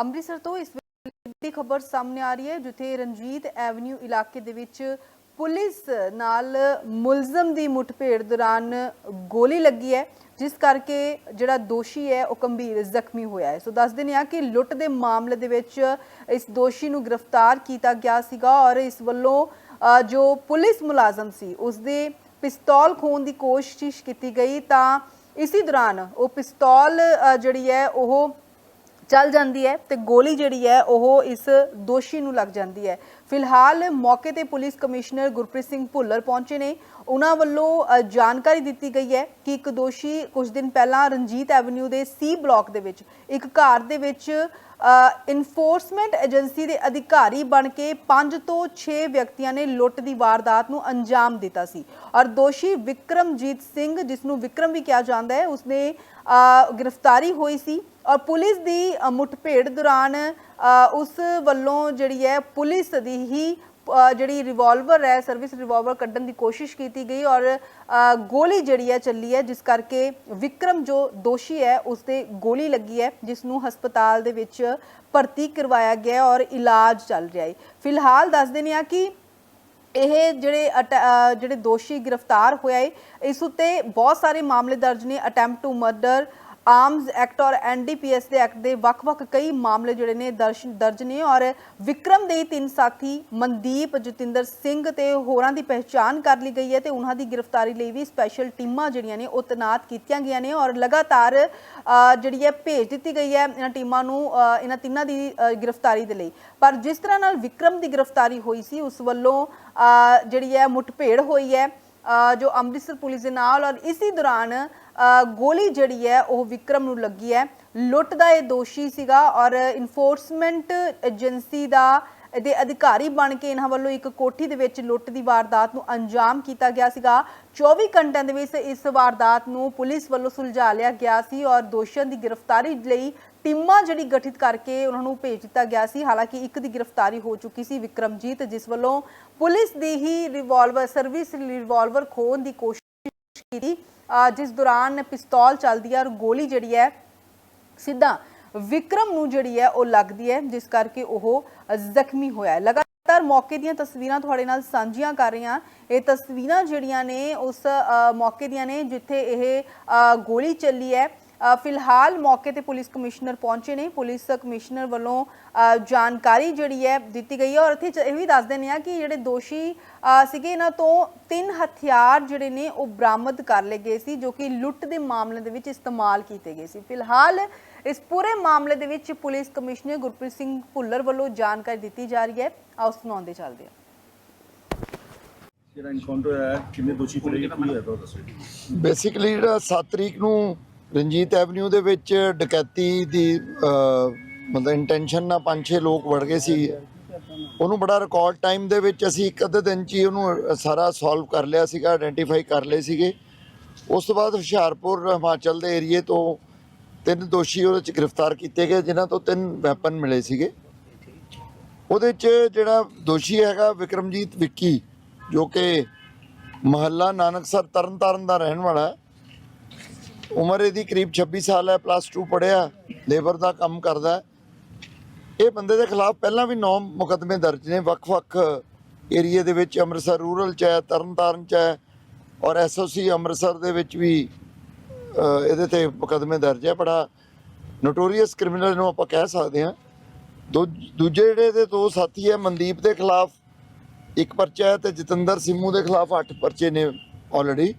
ਅੰਮ੍ਰਿਤਸਰ ਤੋਂ ਇਸ ਵੇਲੇ ਦੀ ਖਬਰ ਸਾਹਮਣੇ ਆ ਰਹੀ ਹੈ ਜਿੱਥੇ ਰਣਜੀਤ ਐਵਨਿਊ ਇਲਾਕੇ ਦੇ ਵਿੱਚ ਪੁਲਿਸ ਨਾਲ ਮੁਲਜ਼ਮ ਦੀ ਮੁਠਭੇੜ ਦੌਰਾਨ ਗੋਲੀ ਲੱਗੀ ਹੈ ਜਿਸ ਕਰਕੇ ਜਿਹੜਾ ਦੋਸ਼ੀ ਹੈ ਉਹ ਗੰਭੀਰ ਜ਼ਖਮੀ ਹੋਇਆ ਹੈ। ਸੋ ਦੱਸ ਦਿੰਦੇ ਆ ਕਿ ਲੁੱਟ ਦੇ ਮਾਮਲੇ ਦੇ ਵਿੱਚ ਇਸ ਦੋਸ਼ੀ ਨੂੰ ਗ੍ਰਿਫਤਾਰ ਕੀਤਾ ਗਿਆ ਸੀਗਾ ਔਰ ਇਸ ਵੱਲੋਂ ਅ, ਜੋ ਪੁਲਿਸ ਮੁਲਾਜ਼ਮ ਸੀ ਉਸ ਦੇ ਪਿਸਤੌਲ ਖੋਣ ਦੀ ਕੋਸ਼ਿਸ਼ ਕੀਤੀ ਗਈ ਤਾਂ ਇਸੇ ਦੌਰਾਨ ਉਹ ਪਿਸਤੌਲ ਜਿਹੜੀ ਹੈ ਉਹ ਚੱਲ ਜਾਂਦੀ ਹੈ ਤੇ ਗੋਲੀ ਜਿਹੜੀ ਹੈ ਉਹ ਇਸ ਦੋਸ਼ੀ ਨੂੰ ਲੱਗ ਜਾਂਦੀ ਹੈ। ਫਿਲਹਾਲ ਮੌਕੇ ਤੇ ਪੁਲਿਸ ਕਮਿਸ਼ਨਰ ਗੁਰਪ੍ਰੀਤ ਸਿੰਘ ਭੁੱਲਰ ਪਹੁੰਚੇ ਨੇ ਉਹਨਾਂ ਵੱਲੋਂ ਜਾਣਕਾਰੀ ਦਿੱਤੀ ਗਈ ਹੈ ਕਿ ਇੱਕ ਦੋਸ਼ੀ ਕੁਝ ਦਿਨ ਪਹਿਲਾਂ ਰਣਜੀਤ ਐਵਨਿਊ ਦੇ ਸੀ ਬਲਾਕ ਦੇ ਵਿੱਚ ਇੱਕ ਘਰ ਦੇ ਵਿੱਚ ਇਨਫੋਰਸਮੈਂਟ ਏਜੰਸੀ ਦੇ ਅਧਿਕਾਰੀ ਬਣ ਕੇ 5 ਤੋਂ 6 ਵਿਅਕਤੀਆਂ ਨੇ ਲੁੱਟ ਦੀ ਵਾਰਦਾਤ ਨੂੰ ਅੰਜਾਮ ਦਿੱਤਾ ਸੀ। ਔਰ ਦੋਸ਼ੀ ਵਿਕਰਮਜੀਤ ਸਿੰਘ ਜਿਸ ਨੂੰ ਵਿਕਰਮ ਵੀ ਕਿਹਾ ਜਾਂਦਾ ਹੈ ਉਸਨੇ ਗ੍ਰਿਫਤਾਰੀ ਹੋਈ ਸੀ। ਔਰ ਪੁਲਿਸ ਦੀ ਅ, ਮੁਠਭੇੜ ਦੌਰਾਨ ਉਸ ਵੱਲੋਂ ਜਿਹੜੀ ਹੈ ਪੁਲਿਸ ਦੀ ਹੀ ਜਿਹੜੀ ਰਿਵਾਲਵਰ ਹੈ ਸਰਵਿਸ ਰਿਵਾਲਵਰ ਕੱਢਣ ਦੀ ਕੋਸ਼ਿਸ਼ ਕੀਤੀ ਗਈ ਔਰ ਗੋਲੀ ਜਿਹੜੀ ਹੈ ਚੱਲੀ ਹੈ, ਜਿਸ ਕਰਕੇ ਵਿਕਰਮ ਜੋ ਦੋਸ਼ੀ ਹੈ ਉਸ ਤੇ ਗੋਲੀ ਲੱਗੀ ਹੈ ਜਿਸ ਨੂੰ ਹਸਪਤਾਲ ਦੇ ਵਿੱਚ ਭਰਤੀ ਕਰਵਾਇਆ ਗਿਆ ਔਰ ਇਲਾਜ ਚੱਲ ਰਿਹਾ ਹੈ। ਫਿਲਹਾਲ ਦੱਸ ਦਿੰਦੇ ਆ ਕਿ ਇਹ ਜਿਹੜੇ ਅਟ- ਜਿਹੜੇ ਦੋਸ਼ੀ ਗ੍ਰਿਫਤਾਰ ਹੋਇਆ ਹੈ, ਇਸ ਉੱਤੇ ਬਹੁਤ ਸਾਰੇ ਮਾਮਲੇ ਦਰਜ ਨੇ, attempt to murder arms act ਔਰ ਐਨਡੀਪੀਐਸ ਦੇ ਐਕਟ ਦੇ ਵੱਖ-ਵੱਖ ਕਈ ਮਾਮਲੇ ਜਿਹੜੇ ਨੇ ਦਰਜ ਦਰਜ ਨੇ ਔਰ ਵਿਕਰਮ ਦੇ ਤਿੰਨ ਸਾਥੀ ਮਨਦੀਪ, ਜਤਿੰਦਰ ਸਿੰਘ ਤੇ ਹੋਰਾਂ ਦੀ ਪਹਿਚਾਣ ਕਰ ਲਈ ਗਈ ਹੈ ਤੇ ਉਹਨਾਂ ਦੀ ਗ੍ਰਿਫਤਾਰੀ ਲਈ ਵੀ ਸਪੈਸ਼ਲ ਟੀਮਾਂ ਜਿਹੜੀਆਂ ਨੇ ਉਹ ਤੈਨਾਤ ਕੀਤੀਆਂ ਗਈਆਂ ਨੇ ਔਰ ਲਗਾਤਾਰ ਜਿਹੜੀ ਹੈ ਭੇਜ ਦਿੱਤੀ ਗਈ ਹੈ ਇਹਨਾਂ ਟੀਮਾਂ ਨੂੰ ਇਹਨਾਂ ਤਿੰਨਾਂ ਦੀ ਗ੍ਰਿਫਤਾਰੀ ਦੇ ਲਈ। ਪਰ ਜਿਸ ਤਰ੍ਹਾਂ ਨਾਲ ਵਿਕਰਮ ਦੀ ਗ੍ਰਿਫਤਾਰੀ ਹੋਈ ਸੀ, ਉਸ ਵੱਲੋਂ ਜਿਹੜੀ ਹੈ ਮੁਠਭੇੜ ਹੋਈ ਹੈ ਜੋ ਅੰਮ੍ਰਿਤਸਰ ਪੁਲਿਸ ਦੇ ਨਾਲ ਔਰ ਇਸੇ ਦੌਰਾਨ ਗੋਲੀ ਜਿਹੜੀ ਹੈ, ਉਹ ਵਿਕਰਮ ਨੂੰ ਲੱਗੀ ਹੈ। ਲੁੱਟ ਦਾ ਇਹ ਦੋਸ਼ੀ ਸੀਗਾ ਔਰ ਇਨਫੋਰਸਮੈਂਟ ਏਜੰਸੀ ਦਾ ਦੇ ਅਧਿਕਾਰੀ ਬਣ ਕੇ ਇਹਨਾਂ ਵੱਲੋਂ ਇੱਕ ਕੋਠੀ ਦੇ ਵਿੱਚ ਲੁੱਟ ਦੀ ਵਾਰਦਾਤ ਨੂੰ ਅੰਜਾਮ ਕੀਤਾ ਗਿਆ ਸੀਗਾ। 24 ਘੰਟਿਆਂ ਦੇ ਵਿੱਚ ਇਸ ਵਾਰਦਾਤ ਨੂੰ ਪੁਲਿਸ ਵੱਲੋਂ ਸੁਲਝਾ ਲਿਆ ਗਿਆ ਸੀ ਔਰ ਦੋਸ਼ੀਆਂ ਦੀ ਗ੍ਰਿਫਤਾਰੀ ਲਈ ਟੀਮਾਂ ਜਿਹੜੀ ਗਠਿਤ ਕਰਕੇ ਉਹਨਾਂ ਨੂੰ ਭੇਜ ਦਿੱਤਾ ਗਿਆ ਸੀ। ਹਾਲਾਂਕਿ ਇੱਕ ਦੀ ਗ੍ਰਿਫਤਾਰੀ ਹੋ ਚੁੱਕੀ ਸੀ ਵਿਕਰਮਜੀਤ, ਜਿਸ ਵੱਲੋਂ ਪੁਲਿਸ ਦੀ ਹੀ ਰਿਵਾਲਵਰ ਸਰਵਿਸ ਰਿਵਾਲਵਰ ਖੋਹਣ ਦੀ ਕੋਸ਼ਿਸ਼ ਕੀਤੀ ਜਿਸ ਦੌਰਾਨ ਪਿਸਤੌਲ ਚੱਲਦੀ ਹੈ ਔਰ ਗੋਲੀ ਜਿਹੜੀ ਹੈ ਸਿੱਧਾ ਵਿਕਰਮ ਨੂੰ ਜਿਹੜੀ ਹੈ ਉਹ ਲੱਗਦੀ ਹੈ ਜਿਸ ਕਰਕੇ ਉਹ ਜ਼ਖਮੀ ਹੋਇਆ ਹੈ। ਲਗਾਤਾਰ ਮੌਕੇ ਦੀਆਂ ਤਸਵੀਰਾਂ ਤੁਹਾਡੇ ਨਾਲ ਸਾਂਝੀਆਂ ਕਰ ਰਹੇ ਹਾਂ। ਇਹ ਤਸਵੀਰਾਂ ਜਿਹੜੀਆਂ ਨੇ ਉਸ ਅ, ਮੌਕੇ ਦੀਆਂ ਨੇ ਜਿੱਥੇ ਇਹ ਅ, ਗੋਲੀ ਚੱਲੀ ਹੈ। ਫਿਲਹਾਲ ਮੌਕੇ ਤੇ ਪੁਲਿਸ ਕਮਿਸ਼ਨਰ ਪਹੁੰਚੇ ਨੇ। ਪੁਲਿਸ ਕਮਿਸ਼ਨਰ ਵੱਲੋਂ ਜਾਣਕਾਰੀ ਜਿਹੜੀ ਹੈ ਦਿੱਤੀ ਗਈ ਹੈ। ਔਰ ਇੱਥੇ ਇਹ ਵੀ ਦੱਸ ਦਿੰਦੇ ਆ ਕਿ ਜਿਹੜੇ ਦੋਸ਼ੀ ਸੀਗੇ ਇਹਨਾਂ ਤੋਂ ਤਿੰਨ ਹਥਿਆਰ ਜਿਹੜੇ ਨੇ ਉਹ ਬਰਾਮਦ ਕਰ ਲਏ ਗਏ ਸੀ ਜੋ ਕਿ ਲੁੱਟ ਦੇ ਮਾਮਲੇ ਦੇ ਵਿੱਚ ਇਸਤੇਮਾਲ ਕੀਤੇ ਗਏ ਸੀ। ਫਿਲਹਾਲ ਇਸ ਪੂਰੇ ਮਾਮਲੇ ਦੇ ਵਿੱਚ ਪੁਲਿਸ ਕਮਿਸ਼ਨਰ ਗੁਰਪ੍ਰੀਤ ਸਿੰਘ ਭੁੱਲਰ ਵੱਲੋਂ ਜਾਣਕਾਰੀ ਦਿੱਤੀ ਜਾ ਰਹੀ ਹੈ। ਆਓ ਸੁਣਾਉਂਦੇ ਚੱਲਦੇ ਹਾਂ। ਜਿਹੜਾ ਇਨਕਾਊਂਟਰ ਹੋਇਆ ਹੈ, ਕਿੰਨੇ ਦੋਸ਼ੀ ਫੜੇ ਗਏ ਕੀ ਹੋਇਆ ਦੱਸੋ। ਬੇਸਿਕਲੀ ਜਿਹੜਾ 7 ਤਰੀਕ ਨੂੰ ਰਣਜੀਤ ਐਵਨਿਊ ਦੇ ਵਿੱਚ ਡਕੈਤੀ ਦੀ ਮਤਲਬ ਇੰਟੈਂਸ਼ਨ ਨਾਲ ਪੰਜ ਛੇ ਲੋਕ ਵੜ ਗਏ ਸੀ। ਉਹਨੂੰ ਬੜਾ ਰਿਕਾਰਡ ਟਾਈਮ ਦੇ ਵਿੱਚ ਅਸੀਂ ਇੱਕ ਅੱਧੇ ਦਿਨ 'ਚ ਹੀ ਉਹਨੂੰ ਸਾਰਾ ਸੋਲਵ ਕਰ ਲਿਆ ਸੀਗਾ ਆਇਡੈਂਟੀਫਾਈ ਕਰ ਲਏ ਸੀਗੇ। ਉਸ ਤੋਂ ਬਾਅਦ ਹੁਸ਼ਿਆਰਪੁਰ, ਹਿਮਾਚਲ ਦੇ ਏਰੀਏ ਤੋਂ ਤਿੰਨ ਦੋਸ਼ੀ ਉਹਦੇ 'ਚ ਗ੍ਰਿਫਤਾਰ ਕੀਤੇ ਗਏ, ਜਿਨ੍ਹਾਂ ਤੋਂ ਤਿੰਨ ਵੈਪਨ ਮਿਲੇ ਸੀਗੇ। ਉਹਦੇ 'ਚ ਜਿਹੜਾ ਦੋਸ਼ੀ ਹੈਗਾ ਵਿਕਰਮਜੀਤ ਵਿੱਕੀ, ਜੋ ਕਿ ਮਹੱਲਾ ਨਾਨਕਸਰ ਤਰਨਤਾਰਨ ਦਾ ਰਹਿਣ ਵਾਲਾ ਹੈ ਉਮਰ ਇਹਦੀ ਕਰੀਬ 26 ਸਾਲ ਹੈ ਪਲੱਸ 2 ਪੜ੍ਹਿਆ ਲੇਬਰ ਦਾ ਕੰਮ ਕਰਦਾ ਇਹ ਬੰਦੇ ਦੇ ਖਿਲਾਫ ਪਹਿਲਾਂ ਵੀ 9 ਮੁਕੱਦਮੇ ਦਰਜ ਨੇ, ਵੱਖ-ਵੱਖ ਏਰੀਏ ਦੇ ਵਿੱਚ, ਅੰਮ੍ਰਿਤਸਰ ਰੂਰਲ ਚ ਹੈ, ਤਰਨਤਾਰਨ ਚ ਹੈ ਔਰ ਐਸਓਸੀ ਅੰਮ੍ਰਿਤਸਰ ਦੇ ਵਿੱਚ ਵੀ ਇਹਦੇ ਤੇ ਮੁਕੱਦਮੇ ਦਰਜ ਹੈ। ਬੜਾ ਨੋਟੋਰੀਅਸ ਕ੍ਰਿਮੀਨਲ ਨੂੰ ਆਪਾਂ ਕਹਿ ਸਕਦੇ ਹਾਂ। ਦੂ- ਦੂਜੇ ਜਿਹੜੇ ਦੇ ਦੋ ਸਾਥੀ ਹੈ, ਮਨਦੀਪ ਦੇ ਖਿਲਾਫ ਇੱਕ ਪਰਚਾ ਹੈ ਤੇ ਜਤਿੰਦਰ ਸਿੰਮੂ ਦੇ ਖਿਲਾਫ 8 ਪਰਚੇ ਨੇ ਆਲਰੇਡੀ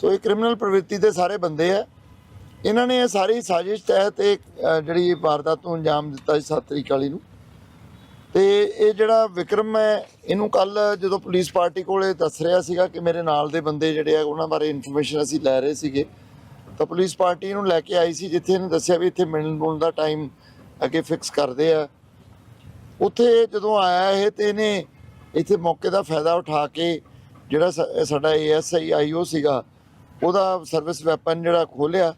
ਸੋ ਇਹ ਕ੍ਰਿਮੀਨਲ ਪ੍ਰਵਿਰਤੀ ਦੇ ਸਾਰੇ ਬੰਦੇ ਆ। ਇਹਨਾਂ ਨੇ ਇਹ ਸਾਰੀ ਸਾਜ਼ਿਸ਼ ਤਹਿਤ ਇਹ ਜਿਹੜੀ ਵਾਰਦਾਤ ਨੂੰ ਅੰਜਾਮ ਦਿੱਤਾ ਸੀ 7 ਤਰੀਕ ਵਾਲੀ ਨੂੰ। ਤੇ ਇਹ ਜਿਹੜਾ ਵਿਕਰਮ ਹੈ, ਇਹਨੂੰ ਕੱਲ ਜਦੋਂ ਪੁਲਿਸ ਪਾਰਟੀ ਕੋਲੇ ਦੱਸ ਰਿਹਾ ਸੀਗਾ ਕਿ ਮੇਰੇ ਨਾਲ ਦੇ ਬੰਦੇ ਜਿਹੜੇ ਆ, ਉਹਨਾਂ ਬਾਰੇ ਇਨਫੋਰਮੇਸ਼ਨ ਅਸੀਂ ਲੈ ਰਹੇ ਸੀਗੇ। ਤਾਂ ਪੁਲਿਸ ਪਾਰਟੀ ਇਹਨੂੰ ਲੈ ਕੇ ਆਈ ਸੀ, ਜਿੱਥੇ ਇਹਨੇ ਦੱਸਿਆ ਵੀ ਇੱਥੇ ਮਿਲਣ ਮੁਲਣ ਦਾ ਟਾਈਮ ਅੱਗੇ ਫਿਕਸ ਕਰਦੇ ਆ। ਉੱਥੇ ਜਦੋਂ ਆਇਆ ਇਹ, ਤੇ ਇਹਨੇ ਇੱਥੇ ਮੌਕੇ ਦਾ ਫਾਇਦਾ ਉਠਾ ਕੇ ਜਿਹੜਾ ਸਾ- ਸਾਡਾ ਏਐਸਆਈ ਆਈਓ ਸੀਗਾ ਉਹਦਾ ਸਰਵਿਸ ਵੈਪਨ ਜਿਹੜਾ ਖੋਲਿਆ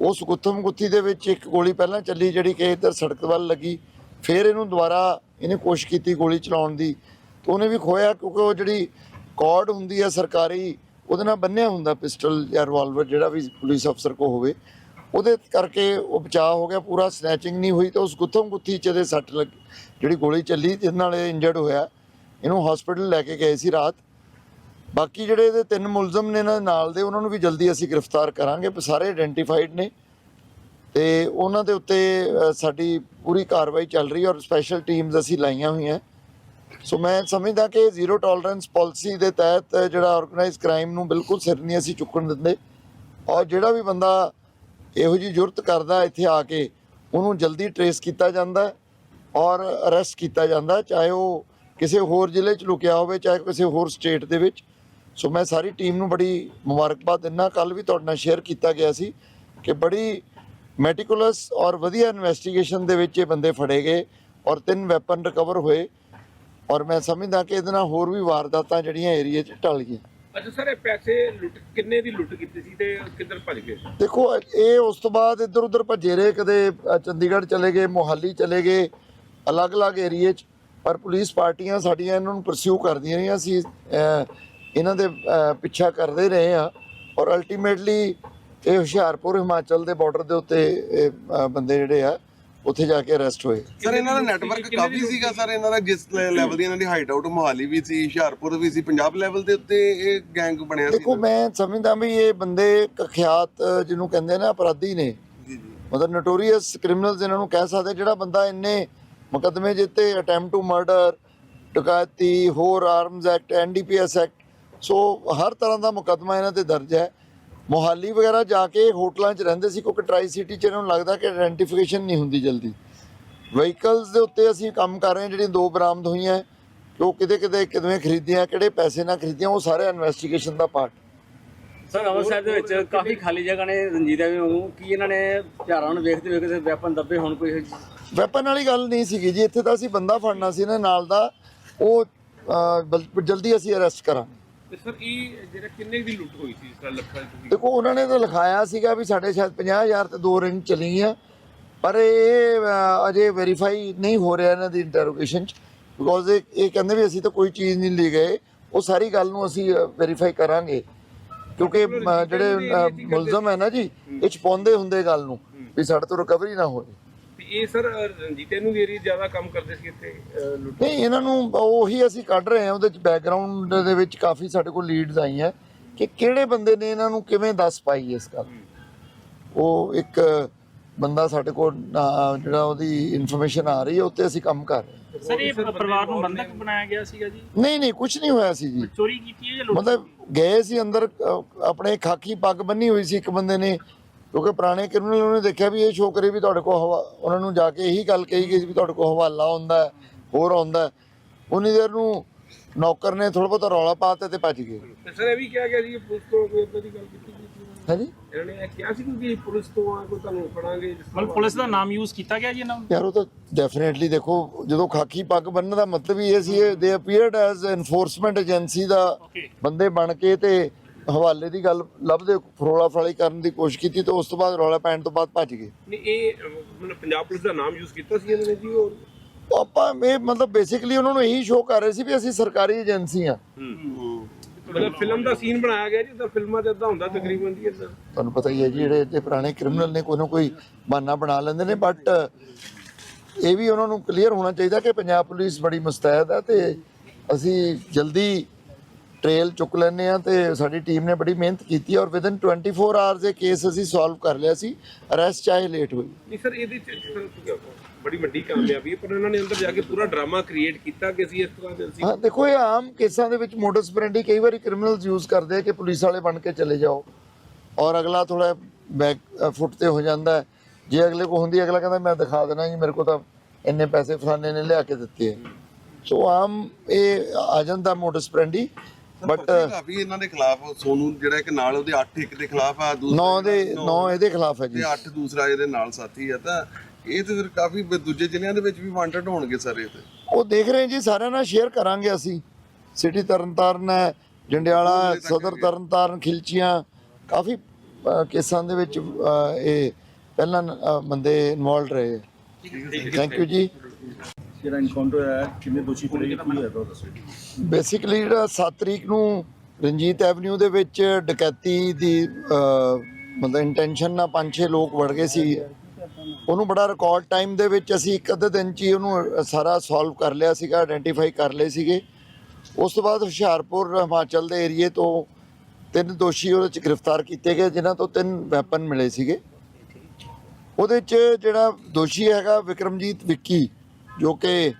ਉਸ ਗੁੱਥਮ ਗੁੱਥੀ ਦੇ ਵਿੱਚ ਇੱਕ ਗੋਲੀ ਪਹਿਲਾਂ ਚੱਲੀ, ਜਿਹੜੀ ਕਿ ਇੱਧਰ ਸੜਕ ਵੱਲ ਲੱਗੀ। ਫਿਰ ਇਹਨੂੰ ਦੁਬਾਰਾ ਇਹਨੇ ਕੋਸ਼ਿਸ਼ ਕੀਤੀ ਗੋਲੀ ਚਲਾਉਣ ਦੀ। ਤੇ ਉਹਨੇ ਵੀ ਖੋਇਆ, ਕਿਉਂਕਿ ਉਹ ਜਿਹੜੀ ਕਾਰਡ ਹੁੰਦੀ ਹੈ ਸਰਕਾਰੀ, ਉਹਦੇ ਨਾਲ ਬੰਨਿਆ ਹੁੰਦਾ ਪਿਸਟਲ ਜਾਂ ਰਿਵਾਲਵਰ ਜਿਹੜਾ ਵੀ ਪੁਲਿਸ ਅਫਸਰ ਕੋ ਹੋਵੇ। ਉਹਦੇ ਕਰਕੇ ਉਹ ਬਚਾਅ ਹੋ ਗਿਆ, ਪੂਰਾ ਸਨੈਚਿੰਗ ਨਹੀਂ ਹੋਈ ਤਾਂ ਉਸ ਗੁੱਥਮ ਗੁੱਥੀ ਚ ਇਹਦੇ ਸੱਟ ਲੱਗ, ਜਿਹੜੀ ਗੋਲੀ ਚੱਲੀ, ਜਿਹਦੇ ਨਾਲ ਇਹ ਇੰਜਰਡ ਹੋਇਆ। ਇਹਨੂੰ ਹਸਪੀਟਲ ਲੈ ਕੇ ਗਏ ਸੀ ਰਾਤ। ਬਾਕੀ ਜਿਹੜੇ ਇਹਦੇ ਤਿੰਨ ਮੁਲਜ਼ਮ ਨੇ ਇਹਨਾਂ ਨਾਲ ਦੇ, ਉਹਨਾਂ ਨੂੰ ਵੀ ਜਲਦੀ ਅਸੀਂ ਗ੍ਰਿਫਤਾਰ ਕਰਾਂਗੇ ਸਾਰੇ ਆਇਡੈਂਟੀਫਾਈਡ ਨੇ। ਤੇ ਉਹਨਾਂ ਦੇ ਉੱਤੇ ਸਾਡੀ ਪੂਰੀ ਕਾਰਵਾਈ ਚੱਲ ਰਹੀ ਹੈ ਔਰ ਸਪੈਸ਼ਲ ਟੀਮਸ ਅਸੀਂ ਲਾਈਆਂ ਹੋਈਆਂ। ਸੋ ਮੈਂ ਸਮਝਦਾ ਕਿ ਜ਼ੀਰੋ ਟੋਲਰੈਂਸ ਪਾਲਿਸੀ ਦੇ ਤਹਿਤ ਜਿਹੜਾ ਆਰਗੇਨਾਈਜ਼ ਕ੍ਰਾਈਮ ਨੂੰ ਬਿਲਕੁਲ ਸਿਰ ਨਹੀਂ ਅਸੀਂ ਚੁੱਕਣ ਦਿੰਦੇ। ਔਰ ਜਿਹੜਾ ਵੀ ਬੰਦਾ ਇਹੋ ਜਿਹੀ ਜੁਰਤ ਕਰਦਾ ਇੱਥੇ ਆ ਕੇ, ਉਹਨੂੰ ਜਲਦੀ ਟਰੇਸ ਕੀਤਾ ਜਾਂਦਾ ਔਰ ਅਰੈਸਟ ਕੀਤਾ ਜਾਂਦਾ। ਚਾਹੇ ਉਹ ਕਿਸੇ ਹੋਰ ਜ਼ਿਲ੍ਹੇ 'ਚ ਲੁਕਿਆ ਹੋਵੇ, ਚਾਹੇ ਕਿਸੇ ਹੋਰ ਸਟੇਟ ਦੇ ਵਿੱਚ। ਸੋ ਮੈਂ ਸਾਰੀ ਟੀਮ ਨੂੰ ਬੜੀ ਮੁਬਾਰਕਬਾਦ ਦਿੰਦਾ। ਕੱਲ ਵੀ ਤੁਹਾਡੇ ਨਾਲ ਸ਼ੇਅਰ ਕੀਤਾ ਗਿਆ ਸੀ ਕਿ ਬੜੀ ਮੈਟੀਕੂਲਸ ਔਰ ਵਧੀਆ ਇਨਵੈਸਟੀਗੇਸ਼ਨ ਦੇ ਵਿੱਚ ਇਹ ਬੰਦੇ ਫੜੇ ਗਏ ਔਰ ਤਿੰਨ ਵੈਪਨ ਰਿਕਵਰ ਹੋਏ। ਔਰ ਮੈਂ ਸਮਝਦਾ ਕਿ ਇਹਦੇ ਨਾਲ ਹੋਰ ਵੀ ਵਾਰਦਾਤਾਂ ਜਿਹੜੀਆਂ ਏਰੀਆ 'ਚ ਟਲ ਗਈਆਂ। ਅੱਛਾ ਸਰ ਇਹ ਪੈਸੇ ਲੁੱਟ ਕਿੰਨੇ ਦੀ ਲੁੱਟ ਕੀਤੀ ਸੀ ਤੇ ਕਿੱਧਰ ਭੱਜ ਗਏ? ਦੇਖੋ ਇਹ ਉਸ ਤੋਂ ਬਾਅਦ ਇੱਧਰ ਉੱਧਰ ਭੱਜੇ ਰਹੇ। ਕਦੇ ਚੰਡੀਗੜ੍ਹ ਚਲੇ ਗਏ ਮੋਹਾਲੀ ਚਲੇ ਗਏ ਅਲੱਗ-ਅਲੱਗ ਏਰੀਏ 'ਚ। ਪਰ ਪੁਲਿਸ ਪਾਰਟੀਆਂ ਸਾਡੀਆਂ ਇਹਨਾਂ ਨੂੰ ਪਰਸਿਊ ਕਰਦੀਆਂ ਰਹੀਆਂ ਸੀ। ਇਹਨਾਂ ਦੇ ਪਿੱਛਾ ਕਰਦੇ ਰਹੇ ਆ ਔਰ ਅਲਟੀਮੇਟਲੀ ਇਹ ਹੁਸ਼ਿਆਰਪੁਰ ਹਿਮਾਚਲ ਦੇ ਬਾਰਡਰ ਦੇ ਉੱਤੇ ਬੰਦੇ ਜਿਹੜੇ ਆ ਉੱਥੇ ਜਾ ਕੇ ਅਰੈਸਟ ਹੋਏ। ਸਰ ਇਹਨਾਂ ਦਾ ਨੈਟਵਰਕ ਕਾਫੀ ਸੀਗਾ ਸਰ ਇਹਨਾਂ ਦਾ ਜਿਸ ਲੈਵਲ ਦੀ ਇਹਨਾਂ ਦੀ ਹਾਈਟ ਆਊਟ ਮੋਹਾਲੀ ਵੀ ਸੀ ਹੁਸ਼ਿਆਰਪੁਰ ਵੀ ਸੀ ਪੰਜਾਬ ਲੈਵਲ ਦੇ ਉੱਤੇ ਇਹ ਗੈਂਗ ਬਣਿਆ ਸੀ ਦੇਖੋ ਮੈਂ ਸਮਝਦਾ ਵੀ ਇਹ ਬੰਦੇ ਕੁਖਿਆਤ ਜਿਹਨੂੰ ਕਹਿੰਦੇ ਨੇ ਅਪਰਾਧੀ ਨੇ। ਜੀ ਜੀ। ਮਤਲਬ ਨੋਟੋਰੀਅਸ ਕ੍ਰਿਮੀਨਲਸ ਇਹਨਾਂ ਨੂੰ ਕਹਿ ਸਕਦੇ ਜਿਹੜਾ ਬੰਦਾ ਇੰਨੇ ਮੁਕੱਦਮੇ ਜਿੱਤੇ ਅਟੈਂਪਟ ਟੂ ਮਰਡਰ ਡਕੈਤੀ ਹੋਰ arms act NDPS act so ਹਰ ਤਰ੍ਹਾਂ ਦਾ ਮੁਕੱਦਮਾ ਇਹਨਾਂ ਤੇ ਦਰਜ ਹੈ। ਮੋਹਾਲੀ ਵਗੈਰਾ ਜਾ ਕੇ ਹੋਟਲਾਂ 'ਚ ਰਹਿੰਦੇ ਸੀ ਕਿਉਂਕਿ ਟਰਾਈ ਸਿਟੀ 'ਚ ਇਹਨਾਂ ਨੂੰ ਲੱਗਦਾ ਕਿ ਆਇਡੈਂਟੀਫਿਕੇਸ਼ਨ ਨਹੀਂ ਹੁੰਦੀ ਜਲਦੀ। ਵਹੀਕਲਸ ਦੇ ਉੱਤੇ ਅਸੀਂ ਕੰਮ ਕਰ ਰਹੇ ਹਾਂ ਜਿਹੜੀਆਂ ਦੋ ਬਰਾਮਦ ਹੋਈਆਂ ਉਹ ਕਿਤੇ ਕਿਤੇ ਕਿਵੇਂ ਖਰੀਦੀਆਂ ਕਿਹੜੇ ਪੈਸੇ ਨਾਲ ਖਰੀਦੀਆਂ ਉਹ ਸਾਰੇ ਇਨਵੈਸਟੀਗੇਸ਼ਨ ਦਾ ਪਾਰਟ ਸਰ ਅੰਮ੍ਰਿਤਸਰ ਦੇ ਵਿੱਚ ਕਾਫੀ ਖਾਲੀ ਜਗ੍ਹਾ ਨੇ ਰਣਜੀਤ ਐਵੀ ਵਾਂਗੂ ਕੀ ਇਹਨਾਂ ਨੇ ਹਥਿਆਰਾਂ ਨੂੰ ਵੇਖਦੇ ਵੇਖਦੇ ਵੈਪਨ ਦੱਬੇ ਹੁਣ ਕੋਈ? ਵੈਪਨ ਵਾਲੀ ਗੱਲ ਨਹੀਂ ਸੀਗੀ ਜੀ ਇੱਥੇ ਤਾਂ ਅਸੀਂ ਬੰਦਾ ਫੜਨਾ ਸੀ ਨਾ ਨਾਲ ਦਾ ਉਹ ਜਲਦੀ ਅਸੀਂ ਅਰੈਸਟ ਕਰਾਂਗੇ। ਤੇ ਸਰ ਇਹ ਜਿਹੜਾ ਕਿੰਨੇ ਦੀ ਲੁੱਟ ਹੋਈ ਸੀ ਇਸ ਲੱਖਾਂ ਦੀ ਦੇਖੋ ਉਹਨਾਂ ਨੇ ਤਾਂ ਲਿਖਾਇਆ ਸੀਗਾ ਵੀ ਸਾਡੇ ਸ਼ਾਇਦ 50000 ਤੇ ਦੋ ਰਿੰਗ ਚਲੀਆਂ ਪਰ ਇਹ ਅਹ, ਅਜੇ ਵੈਰੀਫਾਈ ਨਹੀਂ ਹੋ ਰਿਹਾ ਇਹਨਾਂ ਦੀ ਇੰਟਰੋਗੇਸ਼ਨ ਚ ਬਿਕੋਜ਼ ਇਹ ਇਹ ਕਹਿੰਦੇ ਵੀ ਅਸੀਂ ਤਾਂ ਕੋਈ ਚੀਜ਼ ਨਹੀਂ ਲੈ ਗਏ ਉਹ ਸਾਰੀ ਗੱਲ ਨੂੰ ਅਸੀਂ ਵੈਰੀਫਾਈ ਕਰਾਂਗੇ ਕਿਉਂਕਿ ਅਹ, ਜਿਹੜੇ ਅਹ, ਮੁਲਜ਼ਮ ਹੈ ਨਾ ਜੀ ਇਹ ਛਪਾਉਂਦੇ ਹੁੰਦੇ ਗੱਲ ਨੂੰ ਵੀ ਸਾਡੇ ਤੋਂ ਰਿਕਵਰੀ ਨਾ ਹੋਵੇ ਤੇ ਇਹ ਸਰ ਰਣਜੀਤੇ ਨੂੰ ਵੀ ਏਰੀ ਜ਼ਿਆਦਾ ਕੰਮ ਕਰਦੇ ਸੀ ਇੱਥੇ ਲੁੱਟ ਨਹੀਂ ਇਹਨਾਂ ਨੂੰ ਉਹੀ ਅਸੀਂ ਕੱਢ ਰਹੇ ਹਾਂ ਉਹਦੇ ਚ ਬੈਕਗ੍ਰਾਉਂਡ ਦੇ ਵਿੱਚ ਕਾਫੀ ਸਾਡੇ ਕੋਲ ਲੀਡਸ ਆਈਆਂ ਕਿ ਕਿਹੜੇ ਬੰਦੇ ਨੇ ਇਹਨਾਂ ਨੂੰ ਕਿਵੇਂ ਦੱਸ ਪਾਈ ਇਸ ਗੱਲ। ਉਹ ਇੱਕ ਬੰਦਾ ਸਾਡੇ ਕੋਲ ਜਿਹੜਾ ਉਹਦੀ ਇਨਫੋਰਮੇਸ਼ਨ ਆ ਰਹੀ ਹੈ ਉੱਤੇ ਅਸੀਂ ਕੰਮ ਕਰ ਰਹੇ ਹਾਂ। ਸਰ ਇਹ ਪਰਿਵਾਰ ਨੂੰ ਬੰਧਕ ਬਣਾਇਆ ਗਿਆ ਸੀਗਾ ਜੀ? ਨਹੀਂ ਨਹੀਂ ਕੁਝ ਨਹੀਂ ਹੋਇਆ ਸੀ ਜੀ। ਚੋਰੀ ਕੀਤੀ ਹੈ ਜਾਂ ਲੁੱਟ ਮਤਲਬ ਗਏ ਸੀ ਅੰਦਰ ਆਪਣੇ ਖਾਕੀ ਪੱਗ ਬੰਨੀ ਹੋਈ ਸੀ ਇੱਕ ਬੰਦੇ ਨੇ ਕਿਉਂਕਿ ਪੁਰਾਣੇ ਕ੍ਰਿਮੀਨਲ ਨੇ ਦੇਖਿਆ ਵੀ ਇਹ ਸ਼ੋਕਰੇ ਵੀ ਤੁਹਾਡੇ ਕੋਲ ਹਵਾ ਉਹਨਾਂ ਨੂੰ ਜਾ ਕੇ ਇਹੀ ਗੱਲ ਕਹੀ ਗਈ ਸੀ ਵੀ ਤੁਹਾਡੇ ਕੋਲ ਹਵਾਲਾ ਹੁੰਦਾ ਹੋਰ ਆਉਂਦਾ ਹੈ। ਉਨੀ ਦੇਰ ਨੂੰ ਨੌਕਰ ਨੇ ਥੋੜਾ ਬਹੁਤਾ ਰੌਲਾ ਪਾਤਾ ਤੇ ਭੱਜ ਗਏ। ਤੇ ਸਰ ਇਹ ਵੀ ਕਿਹਾ ਗਿਆ ਸੀ ਕਿ ਪੁਲਿਸ ਤੋਂ ਕੋਈ ਏਦਾਂ ਦੀ ਗੱਲ ਕੀਤੀ ਗਈ ਸੀ? ਹਾਂਜੀ? ਇਹਨਾਂ ਨੇ ਕਿਹਾ ਸੀ ਕਿ ਪੁਲਿਸ ਤੋਂ ਆ ਕੋਈ ਤੁਹਾਨੂੰ ਫੜਾਂਗੇ ਮਤਲਬ ਪੁਲਿਸ ਦਾ ਨਾਮ ਯੂਜ਼ ਕੀਤਾ ਗਿਆ ਜੀ ਇਹਨਾਂ ਨੂੰ? ਯਾਰ ਉਹ ਤਾਂ ਡੈਫੀਨਿਟਲੀ ਦੇਖੋ ਜਦੋਂ ਖਾਕੀ ਪੱਗ ਬੰਨਣ ਦਾ ਮਤਲਬ ਹੀ ਇਹ ਸੀ ਇਹ ਦੇ ਅਪੀਅਰਡ ਐਜ਼ ਐਨਫੋਰਸਮੈਂਟ ਏਜੰਸੀ ਦਾ ਬੰਦੇ ਬਣ ਕੇ ਤੇ ਹਵਾਲੇ ਦੀ ਗੱਲ ਲੱਭਦੇ ਫਰੋਲਾ ਫਰਾਲੀ ਕਰਨ ਦੀ ਕੋਸ਼ਿਸ਼ ਕੀਤੀ ਤੇ ਉਸ ਤੋਂ ਬਾਅਦ ਰੌਲਾ ਪੈਣ ਤੋਂ ਬਾਅਦ ਭੱਜ ਗਏ। ਨਹੀਂ ਇਹ ਮਤਲਬ ਪੰਜਾਬ ਪੁਲਿਸ ਦਾ ਨਾਮ ਯੂਜ਼ ਕੀਤਾ ਸੀ ਇਹਨਾਂ ਨੇ ਜੀ ਉਹ ਆਪਾਂ ਇਹ ਮਤਲਬ ਬੇਸਿਕਲੀ ਉਹਨਾਂ ਨੂੰ ਇਹੀ ਸ਼ੋਅ ਕਰ ਰਹੇ ਸੀ ਵੀ ਅਸੀਂ ਸਰਕਾਰੀ ਏਜੰਸੀ ਆ ਮਤਲਬ ਫਿਲਮ ਦਾ ਸੀਨ ਬਣਾਇਆ ਗਿਆ ਜਿੱਦਾਂ ਫਿਲਮਾਂ 'ਚ ਇਦਾਂ ਹੁੰਦਾ ਤਕਰੀਬਨ ਜੀ ਇਦਾਂ ਤੁਹਾਨੂੰ ਪਤਾ ਹੀ ਹੈ ਜੀ ਜਿਹੜੇ ਇੱਥੇ ਪੁਰਾਣੇ ਕ੍ਰਿਮੀਨਲ ਨੇ ਕੋਈ ਨਾ ਕੋਈ ਬਹਾਨਾ ਬਣਾ ਲੈਂਦੇ ਨੇ ਬਟ ਇਹ ਵੀ ਉਹਨਾਂ ਨੂੰ ਕਲੀਅਰ ਹੋਣਾ ਚਾਹੀਦਾ ਕਿ ਪੰਜਾਬ ਪੁਲਿਸ ਬੜੀ ਮੁਸਤੈਦ ਹੈ ਤੇ ਅਸੀਂ ਜਲਦੀ ਟ੍ਰੇਲ ਚੁੱਕ ਲੈਂਦੇ ਆ ਤੇ ਸਾਡੀ ਟੀਮ ਨੇ ਬੜੀ ਮਿਹਨਤ ਕੀਤੀ ਔਰ ਵਿਦਨ 24 ਆਵਰਸ ਇਹ ਕੇਸ ਅਸੀਂ ਸੋਲਵ ਕਰ ਲਿਆ ਸੀ ਅਰੈਸਟ ਚਾਹੇ ਲੇਟ ਹੋਈ। ਨਹੀਂ ਸਰ ਇਹਦੇ 'ਚ ਬੜੀ ਵੱਡੀ ਕਾਮਯਾਬੀ ਪਰ ਇਹਨਾਂ ਨੇ ਅੰਦਰ ਜਾ ਕੇ ਪੂਰਾ ਡਰਾਮਾ ਕ੍ਰੀਏਟ ਕੀਤਾ ਕਿ ਅਸੀਂ ਇਸ ਤਰ੍ਹਾਂ ਦੇ ਅਸੀਂ ਹਾਂ ਦੇਖੋ ਇਹ ਆਮ ਕੇਸਾਂ ਦੇ ਵਿੱਚ ਮੋਡਸ ਪ੍ਰੈਂਡੀ ਕਈ ਵਾਰੀ ਕ੍ਰਿਮੀਨਲਸ ਯੂਜ਼ ਕਰਦੇ ਆ ਕਿ ਪੁਲਿਸ ਵਾਲੇ ਬਣ ਕੇ ਚਲੇ ਜਾਓ ਔਰ ਅਗਲਾ ਥੋੜਾ ਬੈਕ ਫੁੱਟ ਤੇ ਹੋ ਜਾਂਦਾ ਹੈ। ਜੇ ਅਗਲੇ ਕੋ ਹੁੰਦੀ ਅਗਲਾ ਕਹਿੰਦਾ ਮੈਂ ਦਿਖਾ ਦੇਣਾ ਜੀ ਮੇਰੇ ਕੋ ਤਾਂ ਇੰਨੇ ਪੈਸੇ ਫਲਾਣੇ ਨੇ ਲਿਆ ਕੇ ਦਿੱਤੇ ਸੋ ਆਮ ਇਹ ਆ ਜਾਂਦਾ ਮੋਡਸ ਪ੍ਰੈਂਡੀ ਬਟ ਬਟ ਕਾਫੀ ਇਹਨਾਂ ਦੇ ਖਿਲਾਫ ਸੋਨੂ ਜਿਹੜਾ ਇੱਕ ਨਾਲ ਉਹਦੇ 8 ਇੱਕ ਦੇ ਖਿਲਾਫ ਆ ਨੌ ਦੇ ਨੌ ਇਹਦੇ ਖਿਲਾਫ ਹੈ ਜੀ। ਤੇ 8 ਦੂਸਰਾ ਇਹਦੇ ਨਾਲ ਸਾਥੀ ਆ ਤਾਂ ਇਹ ਤੇ ਫਿਰ ਕਾਫੀ ਦੂਜੇ ਜ਼ਿਲ੍ਹਿਆਂ ਦੇ ਵਿੱਚ ਵੀ ਵਾਂਟਡ ਹੋਣਗੇ ਸਰ ਇਹ ਤੇ। ਉਹ ਦੇਖ ਰਹੇ ਜੀ ਸਾਰਿਆਂ ਨਾਲ ਸ਼ੇਅਰ ਕਰਾਂਗੇ ਅਸੀਂ। ਸਿਟੀ ਤਰਨਤਾਰਨ ਹੈ ਜੰਡਿਆਲਾ ਸਦਰ ਤਰਨਤਾਰਨ ਖਿਲਚੀਆਂ ਕਾਫੀ ਕੇਸਾਂ ਦੇ ਵਿੱਚ ਇਹ ਪਹਿਲਾਂ ਬੰਦੇ ਇਨਵੋਲਡ ਰਹੇ। ਥੈਂਕ ਯੂ ਜੀ। ਜਿਹੜਾ ਇਨਕਾਊਂਟਰ ਹੋਇਆ, ਕਿੰਨੇ ਦੋਸ਼ੀ ਫੜੇ ਗਏ, ਕੀ ਹੋਇਆ ਤਾਂ ਦੱਸੋ ਬੇਸਿਕਲੀ ਜਿਹੜਾ 7 ਤਰੀਕ ਨੂੰ ਰਣਜੀਤ ਐਵਨਿਊ ਦੇ ਵਿੱਚ ਡਕੈਤੀ ਦੀ ਮਤਲਬ ਇੰਟੈਂਸ਼ਨ ਨਾਲ ਪੰਜ ਛੇ ਲੋਕ ਵੜ ਗਏ ਸੀ। ਉਹਨੂੰ ਬੜਾ ਰਿਕਾਰਡ ਟਾਈਮ ਦੇ ਵਿੱਚ ਅਸੀਂ ਇੱਕ ਅੱਧੇ ਦਿਨ 'ਚ ਹੀ ਉਹਨੂੰ ਸਾਰਾ ਸੋਲਵ ਕਰ ਲਿਆ ਸੀਗਾ ਆਇਡੈਂਟੀਫਾਈ ਕਰ ਲਏ ਸੀਗੇ। ਉਸ ਤੋਂ ਬਾਅਦ ਹੁਸ਼ਿਆਰਪੁਰ, ਹਿਮਾਚਲ ਦੇ ਏਰੀਏ ਤੋਂ ਤਿੰਨ ਦੋਸ਼ੀ ਉਹਦੇ 'ਚ ਗ੍ਰਿਫਤਾਰ ਕੀਤੇ ਗਏ, ਜਿਨ੍ਹਾਂ ਤੋਂ ਤਿੰਨ ਵੈਪਨ ਮਿਲੇ ਸੀਗੇ। ਉਹਦੇ 'ਚ ਜਿਹੜਾ ਦੋਸ਼ੀ ਹੈਗਾ ਵਿਕਰਮਜੀਤ ਵਿੱਕੀ ਜੋ ਕਿ